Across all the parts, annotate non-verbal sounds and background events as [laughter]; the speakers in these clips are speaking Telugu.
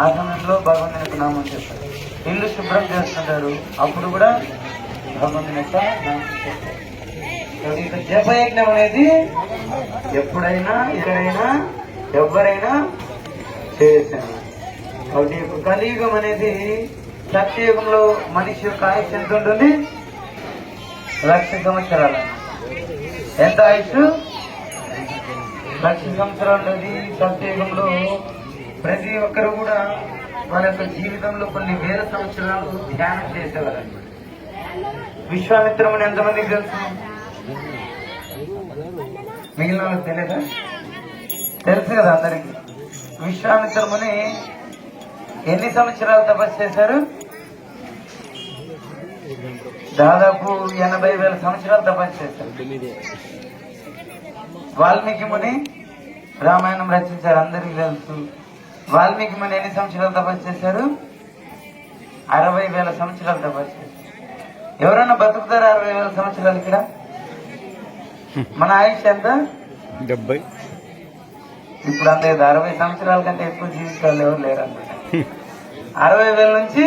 ఆ సమయంలో భగవంతుని యొక్క నామం చేస్తారు. ఇల్లు శుభ్రం చేస్తుంటారు. అప్పుడు కూడా భగవంతుని యొక్క నామం చేస్తారు. ఇక జపయజ్ఞం అనేది ఎప్పుడైనా ఎక్కడైనా ఎవరైనా చేశాను కాబట్టి యొక్క కలియుగం అనేది సత్యయుగంలో మనిషి యొక్క ఆయుష్ ఎంత ఉంటుంది? లక్ష సంవత్సరాలు. ఎంత ఆయుష్? లక్ష సంవత్సరాలు ఉంటుంది సత్యయుగంలో. ప్రతి ఒక్కరు కూడా వాళ్ళ యొక్క జీవితంలో కొన్ని వేల సంవత్సరాలు ధ్యానం చేసేవారు విశ్వామిత్రముని ఎంతమందికి తెలుసు? మిగిలిన వాళ్ళకి తెలియదా? తెలుసు కదా అందరికి. విశ్వామిత్రముని ఎన్ని సంవత్సరాలు తపస్సు చేశారు? దాదాపు ఎనభై వేల సంవత్సరాలు తపస్సు చేశారు. వాల్మీకి ముని రామాయణం రచించారు అందరికీ తెలుసు. వాల్మీకి ముని ఎన్ని సంవత్సరాలు తపస్సు చేశారు? అరవై వేల సంవత్సరాలు తపస్సు చేశారు. ఎవరైనా బతుకుతారా అరవై వేల సంవత్సరాలు ఇక్కడ? మన ఆయుష్ ఎంత? డెబ్బై. ఇప్పుడు అంతే అరవై సంవత్సరాల కంటే ఎక్కువ జీవితాలు ఎవరు లేరు అనమాట [laughs] అరవై వేల నుంచి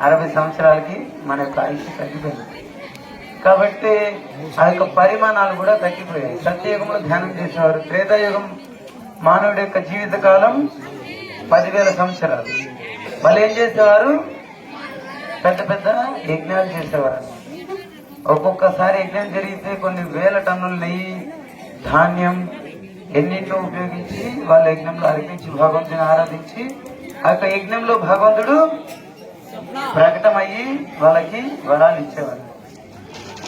అరవై సంవత్సరాలకి మన యొక్క ఆయుష్ తగ్గిపోయింది. కాబట్టి ఆ యొక్క పరిమాణాలు కూడా తగ్గిపోయాయి. సత్యయుగంలో ధ్యానం చేసేవారు త్రేతాయుగం మానవుడి యొక్క జీవితకాలం పదివేల సంవత్సరాలు. వాళ్ళు ఏం చేసేవారు? పెద్ద పెద్ద యజ్ఞాలు చేసేవారు. ఒక్కొక్కసారి యజ్ఞం జరిగితే కొన్ని వేల టన్నుల నెయ్యి ధాన్యం ఎన్నింటిలో ఉపయోగించి వాళ్ళ యజ్ఞంలో అర్పించి భగవంతుని ఆరాధించి ఆ యొక్క యజ్ఞంలో భగవంతుడు ప్రకటమయ్యి వాళ్ళకి వరాలు ఇచ్చేవారు.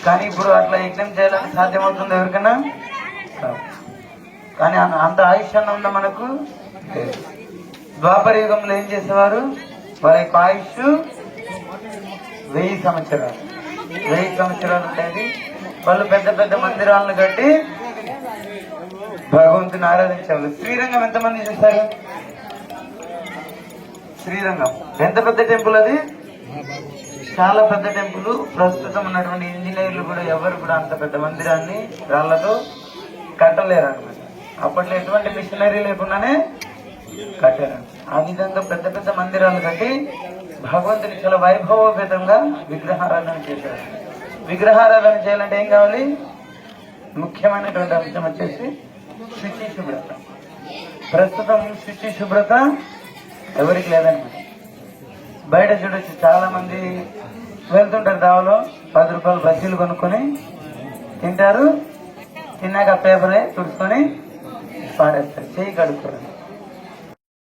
కానీ ఇప్పుడు అట్లా యజ్ఞం చేయాలని సాధ్యమవుతుంది ఎవరికైనా కానీ అంత ఆయుష్యాన్ని ఉన్న మనకు లేదు. ద్వాపర యుగంలో ఏం చేసేవారు? వారి యొక్క ఆయుష్ వెయ్యి సంవత్సరాలు. వెయ్యి సంవత్సరాలు ఉండేది. వాళ్ళు పెద్ద పెద్ద మందిరాలను కట్టి భగవంతుని ఆరాధించేవాళ్ళు. శ్రీరంగం ఎంతమంది చూస్తారు శ్రీరంగం. ఎంత పెద్ద టెంపుల్ అది? చాలా పెద్ద టెంపుల్. ప్రస్తుతం ఉన్నటువంటి ఇంజనీర్లు కూడా ఎవరు కూడా అంత పెద్ద మందిరాన్ని రాళ్ళతో కట్టలేరు అనమాట అప్పట్లో ఎటువంటి మిషనరీ లేకుండానే కట్టారు. ఆ విధంగా పెద్ద పెద్ద మందిరాలు కట్టి భగవంతుని చాలా వైభవోపేతంగా విగ్రహారాధన చేశారు. విగ్రహారాధన చేయాలంటే ఏం కావాలి? ముఖ్యమైనటువంటి అంశం వచ్చేసి శుచి శుభ్రత. ప్రస్తుతం శుచి శుభ్రత ఎవరికి లేదన్నమాట బయట చూడొచ్చు చాలా మంది వెళ్తుంటారు దావలో పది రూపాయలు బస్సీలు కొనుక్కొని తింటారు. తిన్నాక పేపరే తుడుచుకొని para el perseguir